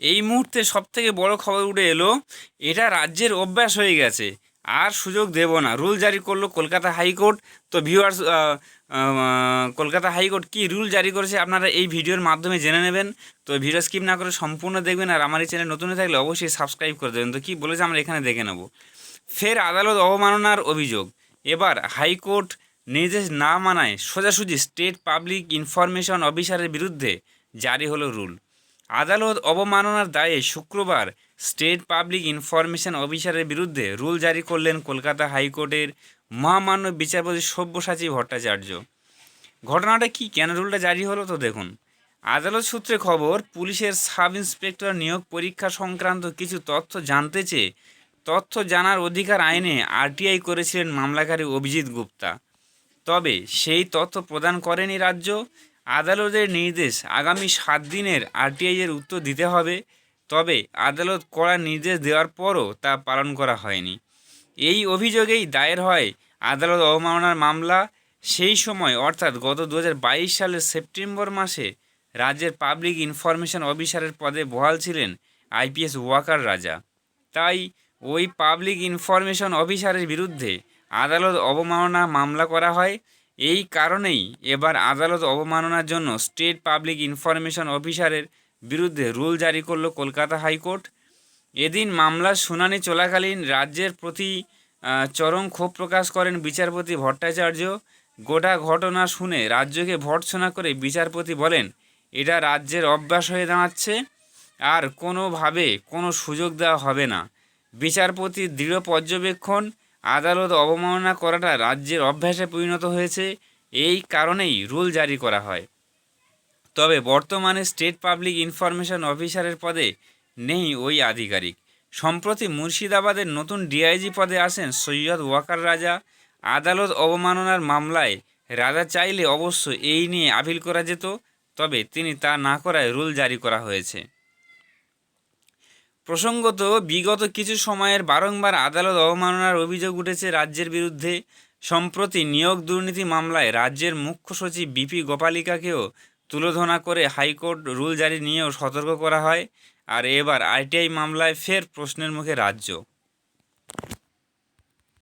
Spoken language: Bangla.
এই মুহূর্তে সব থেকে বড় খবর উঠে এলো, এটা রাজ্যের অভ্যাস হয়ে গেছে। আর সুযোগ দেব না। রুল জারি করল কলকাতা হাইকোর্ট। তো ভিউয়ার্স কলকাতা হাইকোর্ট কি রুল জারি করেছে আপনারা এই ভিডিওর মাধ্যমে জেনে নেবেন। তো ভিডিও স্কিপ না করে সম্পূর্ণ দেখবেন আর আমার এই চ্যানেল নতুন থাকলে অবশ্যই সাবস্ক্রাইব করে দেবেন। তো কী বলেছে আমরা এখানে দেখে নেব। ফের আদালত অবমাননার অভিযোগ। এবার হাইকোর্ট নির্দেশ না মানায় সোজাসুজি স্টেট পাবলিক ইনফরমেশন অফিসারের বিরুদ্ধে জারি হলো রুল। আদালত অবমাননার দায়ে শুক্রবার স্টেট পাবলিক ইনফরমেশন অফিসারের বিরুদ্ধে রুল জারি করলেন কলকাতা হাইকোর্টের মহামান্য বিচারপতি সব্যসাচী ভট্টাচার্য। ঘটনাটা কি? কেন রুলটা জারি হলো তো দেখুন। আদালত সূত্রে খবর, পুলিশের সাব ইন্সপেক্টর নিয়োগ পরীক্ষা সংক্রান্ত কিছু তথ্য জানতে চেয়ে তথ্য জানার অধিকার আইনে আরটিআই করেছিলেন মামলাকারী অভিজিৎ গুপ্তা। তবে সেই তথ্য প্রদান করেনি রাজ্য আদালতের নির্দেশ আগামী সাত দিনের আরটিআই এর উত্তর দিতে হবে, তবে আদালত কড়া নির্দেশ দেওয়ার পরও তা পালন করা হয়নি। এই অভিযোগেই দায়ের হয় আদালত অবমাননার মামলা। সেই সময়, অর্থাৎ গত দু হাজার বাইশ সালের সেপ্টেম্বর মাসে, রাজ্যের পাবলিক ইনফরমেশন অফিসারের পদে বহাল ছিলেন আইপিএস ওয়াকার রাজা। তাই ওই পাবলিক ইনফরমেশন অফিসারের বিরুদ্ধে আদালত অবমাননা মামলা করা হয়। এই কারণেই এবার আদালত অবমাননার জন্য স্টেট পাবলিক ইনফরমেশন অফিসারের বিরুদ্ধে রুল জারি করল কলকাতা হাইকোর্ট। এদিন মামলার শুনানি চলাকালীন রাজ্যের প্রতি চরম ক্ষোভ প্রকাশ করেন বিচারপতি ভট্টাচার্য। গোটা ঘটনা শুনে রাজ্যকে ভর্ৎসনা করে বিচারপতি বলেন, এটা রাজ্যের অভ্যাস হয়ে দাঁড়াচ্ছে, আর কোনোভাবে কোনো সুযোগ দেওয়া হবে না। বিচারপতির দৃঢ় পর্যবেক্ষণ আদালত অবমাননা করাটা রাজ্যের অভ্যাসে পরিণত হয়েছে, এই কারণেই রুল জারি করা হয়। তবে বর্তমানে স্টেট পাবলিক ইনফরমেশন অফিসারের পদে নেই ওই আধিকারিক। সম্প্রতি মুর্শিদাবাদের নতুন ডিআইজি পদে আসেন সৈয়দ ওয়াকার রাজা। আদালত অবমাননার মামলায় রাজা চাইলে অবশ্য এই নিয়ে আপিল করা যেত, তবে তিনি তা না করায় রুল জারি করা হয়েছে। প্রসঙ্গত, বিগত কিছু সময়ের বারংবার আদালত অবমাননার অভিযোগ উঠেছে রাজ্যের বিরুদ্ধে। সম্প্রতি নিয়োগ দুর্নীতি মামলায় রাজ্যের মুখ্য সচিব বিপি গোপালিকাকেও তুলোধনা করে হাইকোর্ট রুল জারি নিয়েও সতর্ক করা হয়। আর এবার আইটিআই মামলায় ফের প্রশ্নের মুখে রাজ্য।